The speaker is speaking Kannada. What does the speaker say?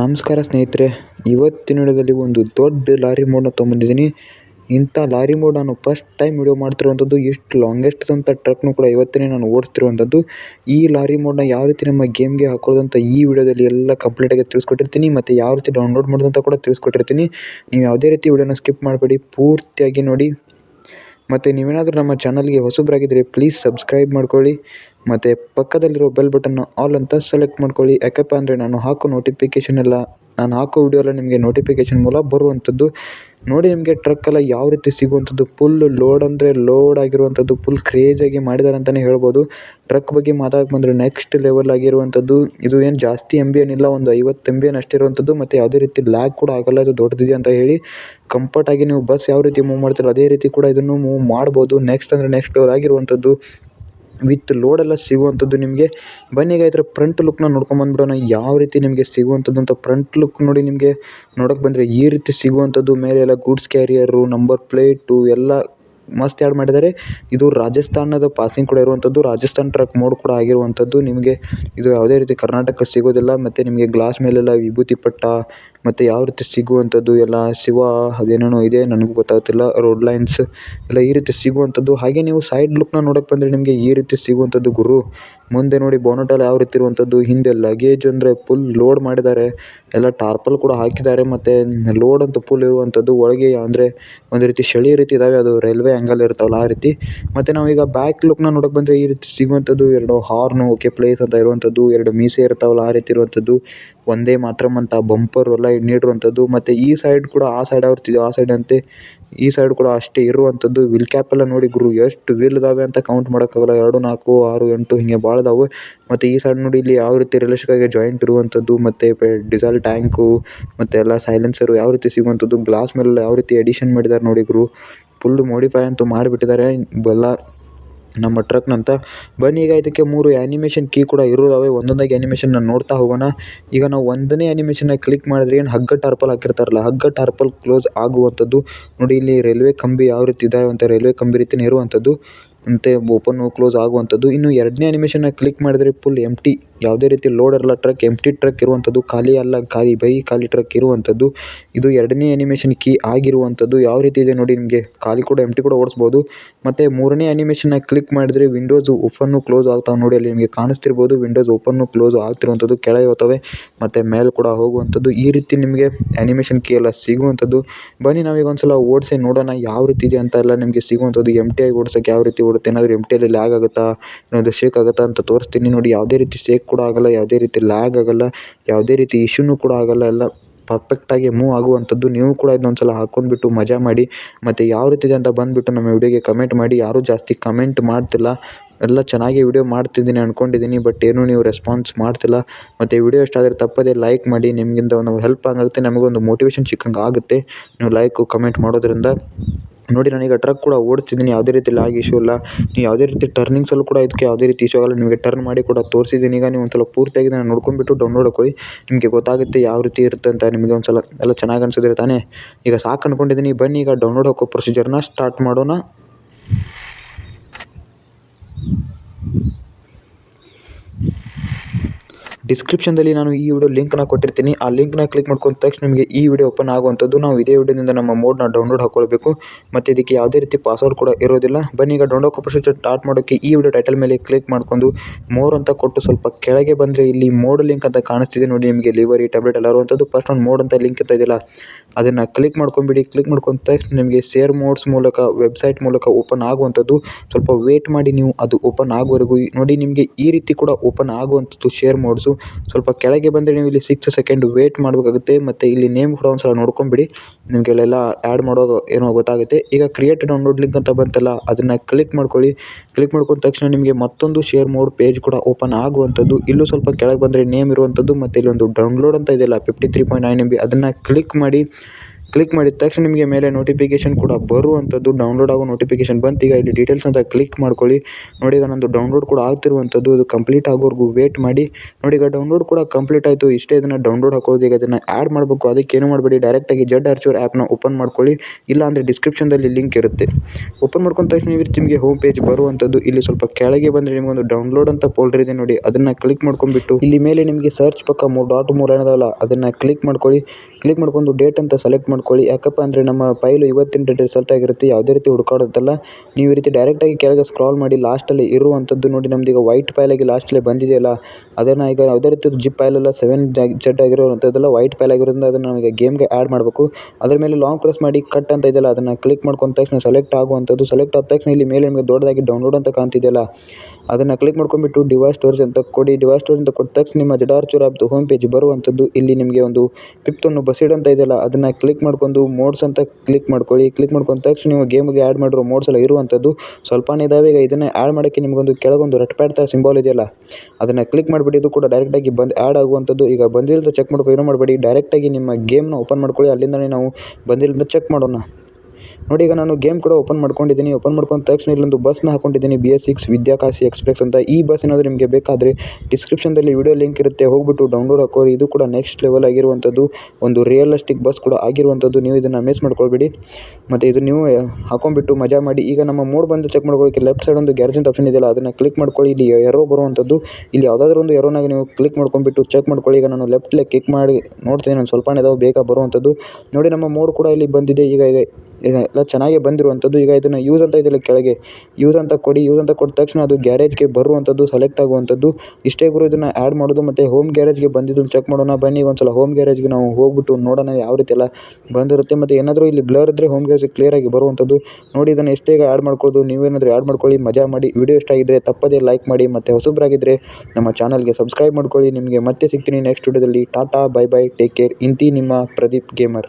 ನಮಸ್ಕಾರ ಸ್ನೇಹಿತರೆ ಇವತ್ತಿನ ವಿಡಿಯೋದಲ್ಲಿ ಒಂದು ದೊಡ್ಡ ಲಾರಿ ಮೋಡನ್ನ ತೊಗೊಂಬಂದಿದ್ದೀನಿ. ಇಂಥ ಲಾರಿ ಮೋಡ್ ನಾನು ಫಸ್ಟ್ ಟೈಮ್ ವಿಡಿಯೋ ಮಾಡ್ತಿರುವಂಥದ್ದು, ಎಷ್ಟು ಲಾಂಗೆಸ್ಟ್ ಅಂತ ಟ್ರಕ್ನು ಕೂಡ ಇವತ್ತೇ ನಾನು ಓಡಿಸ್ತಿರುವಂಥದ್ದು. ಈ ಲಾರಿ ಮೋಡನ್ನ ಯಾವ ರೀತಿ ನಮ್ಮ ಗೇಮ್ಗೆ ಹಾಕೋದಂತ ಈ ವಿಡಿಯೋದಲ್ಲಿ ಎಲ್ಲ ಕಂಪ್ಲೀಟಾಗಿ ತಿಳಿಸ್ಕೊಟ್ಟಿರ್ತೀನಿ. ಮತ್ತು ಯಾವ ರೀತಿ ಡೌನ್ಲೋಡ್ ಮಾಡೋದಂತ ಕೂಡ ತಿಳಿಸ್ಕೊಟ್ಟಿರ್ತೀನಿ. ನೀವು ಯಾವುದೇ ರೀತಿ ವಿಡಿಯೋನ ಸ್ಕಿಪ್ ಮಾಡಬೇಡಿ, ಪೂರ್ತಿಯಾಗಿ ನೋಡಿ. ಮತ್ತು ನೀವೇನಾದರೂ ನಮ್ಮ ಚಾನಲ್ಗೆ ಹೊಸಬರಾಗಿದ್ದರೆ ಪ್ಲೀಸ್ ಸಬ್ಸ್ಕ್ರೈಬ್ ಮಾಡ್ಕೊಳ್ಳಿ. ಮತ್ತು ಪಕ್ಕದಲ್ಲಿರೋ ಬೆಲ್ ಬಟನ್ನ ಆಲ್ ಅಂತ ಸೆಲೆಕ್ಟ್ ಮಾಡ್ಕೊಳ್ಳಿ. ಯಾಕಪ್ಪ ಅಂದರೆ ನಾನು ಹಾಕೋ ನೋಟಿಫಿಕೇಷನ್ ಎಲ್ಲ, ನಾನು ಹಾಕೋ ವಿಡಿಯೋ ಎಲ್ಲ ನಿಮಗೆ ನೋಟಿಫಿಕೇಷನ್ ಮೂಲ ಬರುವಂಥದ್ದು. ನೋಡಿ ನಿಮಗೆ ಟ್ರಕ್ ಎಲ್ಲ ಯಾವ ರೀತಿ ಸಿಗುವಂಥದ್ದು ಫುಲ್ ಲೋಡ್ ಅಂದರೆ ಲೋಡ್ ಆಗಿರುವಂಥದ್ದು ಫುಲ್ ಆಗಿ ಮಾಡಿದ್ದಾರೆ ಅಂತಲೇ ಹೇಳ್ಬೋದು. ಟ್ರಕ್ ಬಗ್ಗೆ ಮಾತಾಡಕ್ಕೆ ಬಂದರೆ ನೆಕ್ಸ್ಟ್ ಲೆವೆಲ್ ಆಗಿರುವಂಥದ್ದು, ಇದು ಏನು ಜಾಸ್ತಿ ಎಂ ಬಿ ಏನಿಲ್ಲ, ಒಂದು ಐವತ್ತು ಎಂ ಬಿ ಏನು ಇರುವಂಥದ್ದು, ಮತ್ತು ಯಾವುದೇ ರೀತಿ ಲ್ಯಾಗ್ ಕೂಡ ಆಗಲ್ಲ, ಇದು ದೊಡ್ಡದಿದೆ ಅಂತ ಹೇಳಿ ಕಂಫರ್ಟಾಗಿ ನೀವು ಬಸ್ ಯಾವ ರೀತಿ ಮೂವ್ ಮಾಡ್ತೀರೋ ಅದೇ ರೀತಿ ಕೂಡ ಇದನ್ನು ಮೂವ್ ಮಾಡ್ಬೋದು. ನೆಕ್ಸ್ಟ್ ಅಂದರೆ ನೆಕ್ಸ್ಟ್ ಆಗಿರುವಂಥದ್ದು ವಿತ್ ಲೋಡೆಲ್ಲ ಸಿಗುವಂಥದ್ದು ನಿಮಗೆ. ಬನ್ನಿ ಇದರ ಫ್ರಂಟ್ ಲುಕ್ನ ನೋಡ್ಕೊಂಬಂದ್ಬಿಡೋಣ ಯಾವ ರೀತಿ ನಿಮಗೆ ಸಿಗುವಂಥದ್ದು ಅಂತ ಫ್ರಂಟ್ ಲುಕ್ ನೋಡಿ ನಿಮಗೆ ನೋಡೋಕೆ ಬಂದರೆ ಈ ರೀತಿ ಸಿಗುವಂಥದ್ದು. ಮೇಲೆ ಎಲ್ಲ ಗೂಡ್ಸ್ ಕ್ಯಾರಿಯರು ನಂಬರ್ ಪ್ಲೇಟು ಎಲ್ಲ ಮಸ್ತ್ ಆ್ಯಡ್ ಮಾಡಿದ್ದಾರೆ. ಇದು ರಾಜಸ್ಥಾನದ ಪಾಸಿಂಗ್ ಕೂಡ ಇರುವಂಥದ್ದು ರಾಜಸ್ಥಾನ್ ಟ್ರಕ್ ಮೋಡ್ ಕೂಡ ಆಗಿರುವಂಥದ್ದು ನಿಮಗೆ ಇದು ಯಾವುದೇ ರೀತಿ ಕರ್ನಾಟಕ ಸಿಗೋದಿಲ್ಲ. ಮತ್ತು ನಿಮಗೆ ಗ್ಲಾಸ್ ಮೇಲೆಲ್ಲ ವಿಭೂತಿ ಪಟ್ಟ, ಮತ್ತು ಯಾವ ರೀತಿ ಸಿಗುವಂಥದ್ದು ಎಲ್ಲ ಶಿವ ಅದೇನೇನೋ ಇದೆ, ನನಗೂ ಗೊತ್ತಾಗ್ತಿಲ್ಲ. ರೋಡ್ ಲೈನ್ಸ್ ಎಲ್ಲ ಈ ರೀತಿ ಸಿಗುವಂಥದ್ದು ಹಾಗೆ ನೀವು ಸೈಡ್ ಲುಕ್ನ ನೋಡೋಕೆ ಬಂದರೆ ನಿಮಗೆ ಈ ರೀತಿ ಸಿಗುವಂಥದ್ದು ಗುರು. ಮುಂದೆ ನೋಡಿ ಬೋನಟಲ್ಲಿ ಯಾವ ರೀತಿ ಇರುವಂಥದ್ದು ಹಿಂದೆ ಲಗೇಜ್ ಅಂದರೆ ಫುಲ್ ಲೋಡ್ ಮಾಡಿದ್ದಾರೆ. ಎಲ್ಲ ಟಾರ್ಪಲ್ ಕೂಡ ಹಾಕಿದ್ದಾರೆ ಮತ್ತೆ ಲೋಡ್ ಅಂತ ಫುಲ್ ಇರುವಂತದ್ದು ಒಳಗೆ ಅಂದ್ರೆ ಒಂದು ರೀತಿ ಶಳಿ ರೀತಿ ಇದಾವೆ. ಅದು ರೈಲ್ವೆ ಆಂಗಲ್ ಇರ್ತಾವಲ್ಲ ಆ ರೀತಿ. ಮತ್ತು ನಾವೀಗ ಬ್ಯಾಕ್ ಲುಕ್ನ ನೋಡಕ್ ಬಂದ್ರೆ ಈ ರೀತಿ ಸಿಗುವಂತದ್ದು ಎರಡು ಹಾರ್ನ್ ಓಕೆ ಪ್ಲೇಸ್ ಅಂತ ಇರುವಂತದ್ದು, ಎರಡು ಮೀಸೆ ಇರ್ತಾವಲ್ಲ ಆ ರೀತಿ ಇರುವಂತದ್ದು. ಒಂದೇ ಮಾತ್ರಮ್ ಅಂತ ಬಂಪರ್ ಎಲ್ಲ ನೀಡಿರುವಂಥದ್ದು ಮತ್ತೆ ಈ ಸೈಡ್ ಕೂಡ ಆ ಸೈಡ್ ಅವ್ರದ್ದು ಆ ಸೈಡ್ ಅಂತೆ ಈ ಸೈಡ್ ಕೂಡ ಅಷ್ಟೇ ಇರುವಂಥದ್ದು ವಿಲ್ ಕ್ಯಾಪ್ ಎಲ್ಲ ನೋಡಿ ಗುರು, ಎಷ್ಟು ವೀಲ್ ಇದಾವೆ ಅಂತ ಕೌಂಟ್ ಮಾಡೋಕ್ಕಾಗಲ್ಲ. ಎರಡು, ನಾಲ್ಕು, ಆರು, ಎಂಟು ಹೀಗೆ ಭಾಳ ಇದಾವೆ. ಮತ್ತು ಈ ಸೈಡ್ ನೋಡಿ ಇಲ್ಲಿ ಯಾವ ರೀತಿ ರಿಲೇಷನ್ಗಾಗೆ ಜಾಯಿಂಟ್ ಇರುವಂಥದ್ದು ಮತ್ತು ಪೆ ಡೀಸೆಲ್ ಟ್ಯಾಂಕು ಮತ್ತೆ ಎಲ್ಲ ಸೈಲೆನ್ಸರು ಯಾವ ರೀತಿ ಸಿಗುವಂಥದ್ದು ಗ್ಲಾಸ್ ಮೇಲೆಲ್ಲ ಯಾವ ರೀತಿ ಎಡಿಷನ್ ಮಾಡಿದ್ದಾರೆ ನೋಡಿ ಗುರು. ಫುಲ್ ಮೋಡಿಫೈ ಅಂತೂ ಮಾಡಿಬಿಟ್ಟಿದ್ದಾರೆ. ಎಲ್ಲ ನಮ್ಮ ಟ್ರಕ್ನಂತ. ಬನ್ನಿ, ಈಗ ಇದಕ್ಕೆ ಮೂರು ಆ್ಯನಿಮೇಷನ್ ಕೀ ಕೂಡ ಇರೋದಾವೆ. ಒಂದೊಂದಾಗಿ ಆ್ಯನಿಮೇಷನ್ನ ನೋಡ್ತಾ ಹೋಗೋಣ. ಈಗ ನಾವು ಒಂದನೇ ಆ್ಯನಿಮೇಷನ್ನ ಕ್ಲಿಕ್ ಮಾಡಿದ್ರೆ ಏನು ಹಗ್ಗ ಟಾರ್ಪಲ್ ಹಾಕಿರ್ತಾರಲ್ಲ, ಹಗ್ಗ ಟಾರ್ಪಲ್ ಕ್ಲೋಸ್ ಆಗುವಂಥದ್ದು. ನೋಡಿ, ಇಲ್ಲಿ ರೈಲ್ವೆ ಕಂಬಿ ಯಾವ ರೀತಿ ಇದಾವೆ ಅಂತ ರೈಲ್ವೆ ಕಂಬಿ ರೀತಿನೇ ಇರುವಂಥದ್ದು. ಮತ್ತು ಓಪನ್ನು ಕ್ಲೋಸ್ ಆಗುವಂಥದ್ದು. ಇನ್ನು ಎರಡನೇ ಅನಿಮೇಷನ್ನ ಕ್ಲಿಕ್ ಮಾಡಿದರೆ ಫುಲ್ ಎಂಪ್ಟಿ ಯಾವುದೇ ರೀತಿ ಲೋಡ್ ಇರಲ್ಲ ಟ್ರಕ್ ಎಂಪ್ಟಿ ಟ್ರಕ್ ಇರುವಂಥದ್ದು, ಖಾಲಿ ಅಲ್ಲ, ಖಾಲಿ ಬರೀ ಖಾಲಿ ಟ್ರಕ್ ಇರುವಂಥದ್ದು. ಇದು ಎರಡನೇ ಅನಿಮೇಷನ್ ಕೀ ಆಗಿರುವಂಥದ್ದು. ಯಾವ ರೀತಿ ಇದೆ ನೋಡಿ ನಿಮಗೆ, ಖಾಲಿ ಕೂಡ ಎಂಪ್ಟಿ ಕೂಡ ಓಡಿಸ್ಬೋದು. ಮತ್ತು ಮೂರನೇ ಅನಿಮೇಷನ್ನ ಕ್ಲಿಕ್ ಮಾಡಿದರೆ ವಿಂಡೋಸ್ ಓಪನ್ನು ಕ್ಲೋಸ್ ಆಗ್ತಾವೆ ನೋಡಿ, ಅಲ್ಲಿ ನಿಮಗೆ ಕಾಣಿಸ್ತಿರ್ಬೋದು ವಿಂಡೋಸ್ ಓಪನ್ನು ಕ್ಲೋಸ್ ಆಗ್ತಿರುವಂಥದ್ದು, ಕೆಳಗೆ ಹೋಗ್ತವೆ, ಮತ್ತು ಮೇಲೆ ಕೂಡ ಹೋಗುವಂಥದ್ದು. ಈ ರೀತಿ ನಿಮಗೆ ಅನಿಮೇಷನ್ ಕೀ ಎಲ್ಲ ಸಿಗುವಂಥದ್ದು. ಬನ್ನಿ ನಾವೀಗ ಒಂದು ಸಲ ಓಡಿಸಿ ನೋಡೋಣ, ಯಾವ ರೀತಿ ಇದೆ ಅಂತ ಎಲ್ಲ ನಿಮಗೆ ಸಿಗುವಂಥದ್ದು. ಆಗಿ ಓಡ್ಸೋಕ್ಕೆ ಯಾವ ರೀತಿ ಓಡುತ್ತೆ ಏನಾದರೂ ಎಲ್ ಲ್ಯಾಗ್ ಆಗುತ್ತಾ? ಏನಾದರೂ ಶೇಕ್ ಆಗುತ್ತಾ ಅಂತ ತೋರಿಸ್ತೀನಿ ನೋಡಿ. ಯಾವುದೇ ರೀತಿ ಶೇಕ್ ಕೂಡ ಆಗಲ್ಲ, ಯಾವುದೇ ರೀತಿ ಲ್ಯಾಗ್ ಆಗಲ್ಲ, ಯಾವುದೇ ರೀತಿ ಇಶ್ಯೂನೂ ಕೂಡ ಆಗಲ್ಲ. ಎಲ್ಲ ಪರ್ಫೆಕ್ಟಾಗಿ ಮೂವ್ ಆಗುವಂಥದ್ದು. ನೀವು ಕೂಡ ಇದನ್ನೊಂದು ಸಲ ಹಾಕ್ಕೊಂಡ್ಬಿಟ್ಟು ಮಜಾ ಮಾಡಿ. ಮತ್ತು ಯಾವ ರೀತಿ ಇದೆ ಅಂತ ಬಂದುಬಿಟ್ಟು ನಮ್ಮ ವಿಡಿಯೋಗೆ ಕಮೆಂಟ್ ಮಾಡಿ. ಯಾರೂ ಜಾಸ್ತಿ ಕಮೆಂಟ್ ಮಾಡ್ತಿಲ್ಲ. ಎಲ್ಲ ಚೆನ್ನಾಗಿ ವಿಡಿಯೋ ಮಾಡ್ತಿದ್ದೀನಿ ಅಂದ್ಕೊಂಡಿದ್ದೀನಿ ಬಟ್ ಏನೂ ನೀವು ರೆಸ್ಪಾನ್ಸ್ ಮಾಡ್ತಿಲ್ಲ. ಮತ್ತು ವಿಡಿಯೋ ಇಷ್ಟ ಆದರೆ ತಪ್ಪದೇ ಲೈಕ್ ಮಾಡಿ. ನಿಮಗಿಂದ ಒಂದು ಹೆಲ್ಪ್ ಆಗುತ್ತೆ, ನಮಗೊಂದು ಮೋಟಿವೇಶನ್ ಸಿಕ್ಕಂಗೆ ಆಗುತ್ತೆ ನೀವು ಲೈಕು ಕಮೆಂಟ್ ಮಾಡೋದ್ರಿಂದ. ನೋಡಿ ನಾನೀಗ ಟ್ರಕ್ ಕೂಡ ಓಡಿಸ್ತಿದ್ದೀನಿ. ಯಾವುದೇ ರೀತಿ ಲ್ಯಾಗ್ ಇಶ್ಯೂ ಇಲ್ಲ. ನೀವು ಯಾವುದೇ ರೀತಿ ಟರ್ನಿಂಗ್ಸಲ್ಲೂ ಕೂಡ ಇದಕ್ಕೆ ಯಾವುದೇ ರೀತಿ ಇಶ್ಯೂ ಆಗಲ್ಲ. ನಿಮಗೆ ಟರ್ನ್ ಮಾಡಿ ಕೂಡ ತೋರಿಸಿದ್ದೀನಿ. ಈಗ ನೀವು ಒಂದು ಸಲ ಪೂರ್ತಿಯಾಗಿ ನಾನು ನೋಡ್ಕೊಂಡ್ಬಿಟ್ಟು ಡೌನ್ಲೋಡ್ ಹಾಕೊಳ್ಳಿ. ನಿಮಗೆ ಗೊತ್ತಾಗುತ್ತೆ ಯಾವ ರೀತಿ ಇರುತ್ತೆ ಅಂತ ನಿಮಗೆ ಒಂದು ಸಲ ಎಲ್ಲ ಚೆನ್ನಾಗಿ ಅನ್ಸಿದ್ರೆ ತಾನೇ. ಈಗ ಸಾಕು ಅಂದ್ಕೊಂಡಿದ್ದೀನಿ ಬನ್ನಿ, ಈಗ ಡೌನ್ಲೋಡ್ ಹಾಕೋ ಪ್ರೊಸೀಜರ್ನ ಸ್ಟಾರ್ಟ್ ಮಾಡೋಣ. ಡಿಸ್ಕ್ರಿಪ್ಷನ್ದಲ್ಲಿ ನಾನು ಈ ವಿಡಿಯೋ ಲಿಂಕ್ನ ಕೊಟ್ಟಿರ್ತೀನಿ. ಆ ಲಿಂಕ್ನ ಕ್ಲಿಕ್ ಮಾಡ್ಕೊಂಡ ತಕ್ಷಣ ನಿಮಗೆ ಈ ವಿಡಿಯೋ ಓಪನ್ ಆಗುವಂಥದ್ದು ನಾವು ಇದೇ ವಿಡಿಯೋದಿಂದ ನಮ್ಮ ಮೋಡ್ನ ಡೌನ್ಲೋಡ್ ಹಾಕ್ಕೊಳ್ಬೇಕು ಮತ್ತು ಇದಕ್ಕೆ ಯಾವುದೇ ರೀತಿ ಪಾಸ್ವರ್ಡ್ ಕೂಡ ಇರೋದಿಲ್ಲ. ಬನ್ನಿ ಈಗ ಡೌನ್ಲೋಡ್ ಪ್ರೊಸೆಸ್ ಸ್ಟಾರ್ಟ್ ಮಾಡೋಕ್ಕೆ ಈ ವಿಡಿಯೋ ಟೈಟಲ್ ಮೇಲೆ ಕ್ಲಿಕ್ ಮಾಡ್ಕೊಂಡು ಮೋರ್ ಅಂತ ಕೊಟ್ಟು ಸ್ವಲ್ಪ ಕೆಳಗೆ ಬಂದರೆ ಇಲ್ಲಿ ಮೋಡ್ ಲಿಂಕ್ ಅಂತ ಕಾಣಿಸ್ತಿದೆ ನೋಡಿ ನಿಮಗೆ ಲಿವರಿ ಟ್ಯಾಬ್ಲೆಟ್ ಎಲ್ಲ ಇರುವಂಥದ್ದು. ಫಸ್ಟ್ ಒಂದು ಮೋಡ್ ಅಂತ ಲಿಂಕ್ ಅಂತ ಇದೆಯಲ್ಲ ಅದನ್ನು ಕ್ಲಿಕ್ ಮಾಡ್ಕೊಂಬಿಡಿ. ಕ್ಲಿಕ್ ಮಾಡ್ಕೊಂಡ ತಕ್ಷಣ ನಿಮಗೆ ಶೇರ್ ಮೋಡ್ಸ್ ಮೂಲಕ ವೆಬ್ಸೈಟ್ ಮೂಲಕ ಓಪನ್ ಆಗುವಂಥದ್ದು. ಸ್ವಲ್ಪ ವೇಟ್ ಮಾಡಿ ನೀವು ಅದು ಓಪನ್ ಆಗುವವರೆಗೂ ನೋಡಿ ನಿಮಗೆ ಈ ರೀತಿ ಕೂಡ ಓಪನ್ ಆಗುವಂಥದ್ದು ಶೇರ್ ಮೋಡ್ಸು ಸ್ವಲ್ಪ ಕೆಳಗೆ ಬಂದರೆ ನೀವು ಇಲ್ಲಿ ಸಿಕ್ಸ್ ಸೆಕೆಂಡ್ ವೇಟ್ ಮಾಡಬೇಕಾಗುತ್ತೆ. ಮತ್ತು ಇಲ್ಲಿ ನೇಮ್ ಕೂಡ ಒಂದು ಸಲ ನೋಡ್ಕೊಂಬಿಡಿ. ನಿಮಗೆ ಅಲ್ಲೆಲ್ಲ ಆ್ಯಡ್ ಮಾಡೋದು ಏನೋ ಗೊತ್ತಾಗುತ್ತೆ. ಈಗ ಕ್ರಿಯೇಟ್ ಡೌನ್ಲೋಡ್ ಲಿಂಕ್ ಅಂತ ಬಂತಲ್ಲ, ಅದನ್ನು ಕ್ಲಿಕ್ ಮಾಡ್ಕೊಳ್ಳಿ. ಕ್ಲಿಕ್ ಮಾಡ್ಕೊಂಡ ತಕ್ಷಣ ನಿಮಗೆ ಮತ್ತೊಂದು ಶೇರ್ ಮೋಡ್ ಪೇಜ್ ಕೂಡ ಓಪನ್ ಆಗುವಂಥದ್ದು. ಇಲ್ಲೂ ಸ್ವಲ್ಪ ಕೆಳಗೆ ಬಂದರೆ ನೇಮ್ ಇರುವಂಥದ್ದು, ಮತ್ತು ಇಲ್ಲೊಂದು ಡೌನ್ಲೋಡ್ ಅಂತ ಇದೆಯಲ್ಲ fifty three point nine M B ಅದನ್ನು ಕ್ಲಿಕ್ ಮಾಡಿ. ಕ್ಲಿಕ್ ಮಾಡಿದ ತಕ್ಷಣ ನಿಮಗೆ ಮೇಲೆ ನೋಟಿಫಿಕೇಶನ್ ಕೂಡ ಬರುವಂಥದ್ದು. ಡೌನ್ಲೋಡ್ ಆಗೋ ನೋಟಿಫಿಕೇಶನ್ ಬಂತು. ಈಗ ಇಲ್ಲಿ ಡೀಟೇಲ್ಸ್ ಅಂತ ಕ್ಲಿಕ್ ಮಾಡ್ಕೊಳ್ಳಿ. ನೋಡಿ, ಈಗ ನಂದು ಡೌನ್ಲೋಡ್ ಕೂಡ ಆಗ್ತಿರುವಂಥದ್ದು. ಅದು ಕಂಪ್ಲೀಟ್ ಆಗೋವರೆಗೂ ವೇಟ್ ಮಾಡಿ. ನೋಡಿ, ಈಗ ಡೌನ್ಲೋಡ್ ಕೂಡ ಕಂಪ್ಲೀಟ್ ಆಯಿತು. ಇಷ್ಟೇ ಇದನ್ನು ಡೌನ್ಲೋಡ್ ಹಾಕೊಳ್ಳೋದು ಈಗ ಅದನ್ನ ಆ್ಯಡ್ ಮಾಡಬೇಕು. ಅದಕ್ಕೆ ಏನು ಮಾಡಬೇಡಿ? ಡೈರೆಕ್ಟಾಗಿ ಜಡ್ ಆರ್ಚೂರ್ ಆ್ಯಪ್ನ ಓಪನ್ ಮಾಡ್ಕೊಳ್ಳಿ. ಇಲ್ಲ ಅಂದರೆ ಡಿಸ್ಕ್ರಿಪ್ಷನ್ದಲ್ಲಿ ಲಿಂಕ್ ಇರುತ್ತೆ. ಓಪನ್ ಮಾಡ್ಕೊಂಡ ತಕ್ಷಣ ನೀವು ನಿಮಗೆ ಹೋಮ್ ಪೇಜ್ ಬರುವಂಥದ್ದು. ಇಲ್ಲಿ ಸ್ವಲ್ಪ ಕೆಳಗೆ ಬಂದರೆ ನಿಮಗೊಂದು ಡೌನ್ಲೋಡ್ ಅಂತ ಫೋಲ್ಡರ್ ಇದೆ ನೋಡಿ. ಅದನ್ನು ಕ್ಲಿಕ್ ಮಾಡ್ಕೊಂಡ್ಬಿಟ್ಟು ಇಲ್ಲಿ ಮೇಲೆ ನಿಮಗೆ ಸರ್ಚ್ ಪಕ್ಕ ಮೂರು ಡಾಟ್ ಮೂರು ಏನದಲ್ಲ, ಅದನ್ನು ಕ್ಲಿಕ್ ಮಾಡ್ಕೊಳ್ಳಿ. ಕ್ಲಿಕ್ ಮಾಡ್ಕೊಂಡು ಡೇಟ್ ಅಂತ ಸೆಲೆಕ್ಟ್ ಮಾಡ್ಕೊಳ್ಳಿ ಯಾಕಪ್ಪ ಅಂದರೆ ನಮ್ಮ ಫೈಲು ಇವತ್ತಿನ ಡೇಟ್ ರಿಸಲ್ಟ್ ಆಗಿರುತ್ತೆ, ಯಾವುದೇ ರೀತಿ ಹುಡ್ಕಾಡೋದಲ್ಲ. ನೀವು ಈ ರೀತಿ ಡೈರೆಕ್ಟಾಗಿ ಕೆಳಗೆ ಸ್ಕ್ರಾಲ್ ಮಾಡಿ ಲಾಸ್ಟಲ್ಲಿ ಇರುವಂಥದ್ದು ನೋಡಿ, ನಮ್ದು ಈಗ ವೈಟ್ ಫೈಲಾಗಿ ಲಾಸ್ಟಲ್ಲಿ ಬಂದಿದೆಯಲ್ಲ, ಅದನ್ನು ಈಗ ಯಾವುದೇ ರೀತಿ ಜಿಪ್ ಫೈಲೆಲ್ಲ ಸೆವೆನ್ ಜೆಡ್ ಆಗಿರೋವಂಥದ್ದೆಲ್ಲ ವೈಟ್ ಫೈಲ್ ಆಗಿರೋದ್ರಿಂದ ಅದನ್ನು ನಾವೀಗ ಗೇಮ್ಗೆ ಆ್ಯಡ್ ಮಾಡಬೇಕು. ಅದ್ರ ಮೇಲೆ ಲಾಂಗ್ ಪ್ರೆಸ್ ಮಾಡಿ ಕಟ್ ಅಂತ ಇದೆಯಲ್ಲ, ಅದನ್ನು ಕ್ಲಿಕ್ ಮಾಡ್ಕೊಂಡ ತಕ್ಷಣ ಸೆಲೆಕ್ಟ್ ಆಗುವಂಥದ್ದು. ಸೆಲೆಕ್ಟ್ ಆದ ತಕ್ಷಣ ಇಲ್ಲಿ ಮೇಲೆ ನಿಮಗೆ ದೊಡ್ಡದಾಗಿ ಡೌನ್ಲೋಡ್ ಅಂತ ಕಾಣ್ತಿದೆಯಲ್ಲ. ಅದನ್ನು ಕ್ಲಿಕ್ ಮಾಡ್ಕೊಂಡ್ಬಿಟ್ಟು ಡಿವೈಸ್ ಸ್ಟೋರೇಜ್ ಅಂತ ಕೊಡಿ. ಡಿವೈಸ್ ಸ್ಟೋರೇಜ್ ಅಂತ ಕೊಟ್ಟ ತಕ್ಷಣ ನಿಮ್ಮ ಜಡಾರ್ ಚೂರ್ ಆ್ಯಪ್ದು ಹೋಮ್ ಪೇಜ್ ಬರುವಂಥದ್ದು ಇಲ್ಲಿ ನಿಮಗೆ ಒಂದು ಫಿಫ್ತ್ ಒಂದು ಬಸೀಡ್ ಅಂತ ಇದೆಯಲ್ಲ, ಅದನ್ನು ಕ್ಲಿಕ್ ಮಾಡ್ಕೊಂಡು ಮೋಡ್ಸ್ ಅಂತ ಕ್ಲಿಕ್ ಮಾಡ್ಕೊಳ್ಳಿ. ಕ್ಲಿಕ್ ಮಾಡ್ಕೊಂಡ ತಕ್ಷಣ ನೀವು ಗೇಮ್ಗೆ ಆ್ಯಡ್ ಮಾಡಿರೋ ಮೋಡ್ಸ್ ಎಲ್ಲ ಇರುವಂಥದ್ದು ಸ್ವಲ್ಪನೇ ಇದಾವೆ. ಈಗ ಇದನ್ನು ಆ್ಯಡ್ ಮಾಡೋಕ್ಕೆ ನಿಮಗೊಂದು ಕೆಳಗೊಂದು ರೆಡ್ ಪ್ಯಾಡ್ ಥರ ಸಿಂಬಲ್ ಇದೆಯಲ್ಲ, ಅದನ್ನು ಕ್ಲಿಕ್ ಮಾಡಿಬಿಟ್ಟು ಇದು ಕೂಡ ಡೈರೆಕ್ಟಾಗಿ ಬಂದು ಆ್ಯಡ್ ಆಗುವಂಥದ್ದು ಈಗ ಬಂದಿರೋದು ಚೆಕ್ ಮಾಡ್ಕೊಂಡು ಏನು ಮಾಡಬೇಡಿ. ಡೈರೆಕ್ಟಾಗಿ ನಿಮ್ಮ ಗೇಮ್ನ ಓಪನ್ ಮಾಡ್ಕೊಳ್ಳಿ. ಅಲ್ಲಿಂದಲೇ ನಾವು ಬಂದಿರೋದನ್ನ ಚೆಕ್ ಮಾಡೋಣ. ನೋಡಿ, ಈಗ ನಾನು ಗೇಮ್ ಕೂಡ ಓಪನ್ ಮಾಡ್ಕೊಂಡಿದ್ದೀನಿ. ಓಪನ್ ಮಾಡ್ಕೊಂಡ ತಕ್ಷಣ ಇಲ್ಲೊಂದು ಬಸ್ನ ಹಾಕೊಂಡಿದ್ದೀನಿ B S six Vidyakashi express ಅಂತ. ಈ ಬಸ್ ಏನಾದರೂ ನಿಮಗೆ ಬೇಕಾದರೆ ಡಿಸ್ಕ್ರಿಪ್ಷನ್ದಲ್ಲಿ ವಿಡಿಯೋ ಲಿಂಕ್ ಇರುತ್ತೆ. ಹೋಗ್ಬಿಟ್ಟು ಡೌನ್ಲೋಡ್ ಹಾಕೋರಿ. ಇದು ಕೂಡ ನೆಕ್ಸ್ಟ್ ಲೆವೆಲ್ ಆಗಿರುವಂಥದ್ದು ಒಂದು ರಿಯಲಿಸ್ಟಿಕ್ ಬಸ್ ಕೂಡ ಆಗಿರುವಂಥದ್ದು ನೀವು ಇದನ್ನು ಮಿಸ್ ಮಾಡ್ಕೊಳ್ಬೇಡಿ. ಮತ್ತು ಇದು ನೀವು ಹಾಕೊಂಡ್ಬಿಟ್ಟು ಮಜಾ ಮಾಡಿ. ಈಗ ನಮ್ಮ ಮೋಡ್ ಬಂದು ಚೆಕ್ ಮಾಡ್ಕೊಳ್ಳೋಕೆ ಲೆಫ್ಟ್ ಸೈಡ್ ಒಂದು ಗ್ಯಾರೇಜ್ ಅಂತ ಆಪ್ಷನ್ ಇದೆಯಲ್ಲ, ಅದನ್ನು ಕ್ಲಿಕ್ ಮಾಡ್ಕೊಳ್ಳಿ. ಇಲ್ಲಿ ಎರೋ ಬರುವಂಥದ್ದು ಇಲ್ಲಿ ಯಾವುದಾದ್ರೂ ಒಂದು ಎರೋನಾಗ ನೀವು ಕ್ಲಿಕ್ ಮಾಡ್ಕೊಂಡ್ಬಿಟ್ಟು ಚೆಕ್ ಮಾಡ್ಕೊಳ್ಳಿ. ಈಗ ನಾನು ಲೆಫ್ಟ್ಲೆ ಕ್ಲಿಕ್ ಮಾಡಿ ನೋಡ್ತೀನಿ. ನಾನು ಸ್ವಲ್ಪ ಇದಾವೆ, ಬೇಗ ಬರುವಂಥದ್ದು ನೋಡಿ, ನಮ್ಮ ಮೋಡ್ ಕೂಡ ಇಲ್ಲಿ ಬಂದಿದೆ. ಈಗ ಈಗ ಎಲ್ಲ ಚೆನ್ನಾಗೇ ಬಂದಿರುವಂಥದ್ದು. ಈಗ ಇದನ್ನು ಯೂಸ್ ಅಂತ ಇದೆಯಲ್ಲ ಕೆಳಗೆ. ಯೂಸ್ ಅಂತ ಕೊಡಿ. ಯೂಸ್ ಅಂತ ಕೊಟ್ಟ ತಕ್ಷಣ ಅದು ಗ್ಯಾರೇಜ್ಗೆ ಬರುವಂಥದ್ದು ಸೆಲೆಕ್ಟ್ ಆಗುವಂಥದ್ದು. ಇಷ್ಟೇ ಗುರು ಇದನ್ನು ಆ್ಯಡ್ ಮಾಡೋದು ಮತ್ತು ಹೋಮ್ ಗ್ಯಾರೇಜ್ಗೆ ಬಂದಿದ್ದನ್ನು ಚೆಕ್ ಮಾಡೋಣ. ಬನ್ನಿ ಒಂದು ಸಲ ಹೋಮ್ ಗ್ಯಾರೇಜ್ಗೆ ನಾವು ಹೋಗ್ಬಿಟ್ಟು ನೋಡೋಣ ಯಾವ ರೀತಿ ಎಲ್ಲ ಬಂದಿರುತ್ತೆ. ಮತ್ತು ಏನಾದರೂ ಇಲ್ಲಿ ಬ್ಲರ್ ಇದ್ದರೆ ಹೋಮ್ ಗ್ಯಾರೇಜ್ ಕ್ಲಿಯರಾಗಿ ಬರುವಂಥದ್ದು. ನೋಡಿ ಇದನ್ನು ಎಷ್ಟೇ ಆ್ಯಡ್ ಮಾಡ್ಕೊಳ್ಳೋದು. ನೀವೇನಾದರೂ ಆ್ಯಡ್ ಮಾಡ್ಕೊಳ್ಳಿ. ಮಜಾ ಮಾಡಿ. ವಿಡಿಯೋ ಇಷ್ಟ ಆಗಿದ್ರೆ ತಪ್ಪದೇ ಲೈಕ್ ಮಾಡಿ. ಮತ್ತು ಹೊಸಬ್ರಾಗಿದ್ದರೆ ನಮ್ಮ ಚಾನಲ್ಗೆ ಸಬ್ಸ್ಕ್ರೈಬ್ ಮಾಡ್ಕೊಳ್ಳಿ. ನಿಮಗೆ ಮತ್ತೆ ಸಿಗ್ತೀನಿ ನೆಕ್ಸ್ಟ್ ವಿಡಿಯೋದಲ್ಲಿ ಟಾಟಾ ಬೈ ಬೈ ಟೇಕ್ ಕೇರ್ ಇಂತಿ ನಿಮ್ಮ ಪ್ರದೀಪ್ ಗೇಮರ್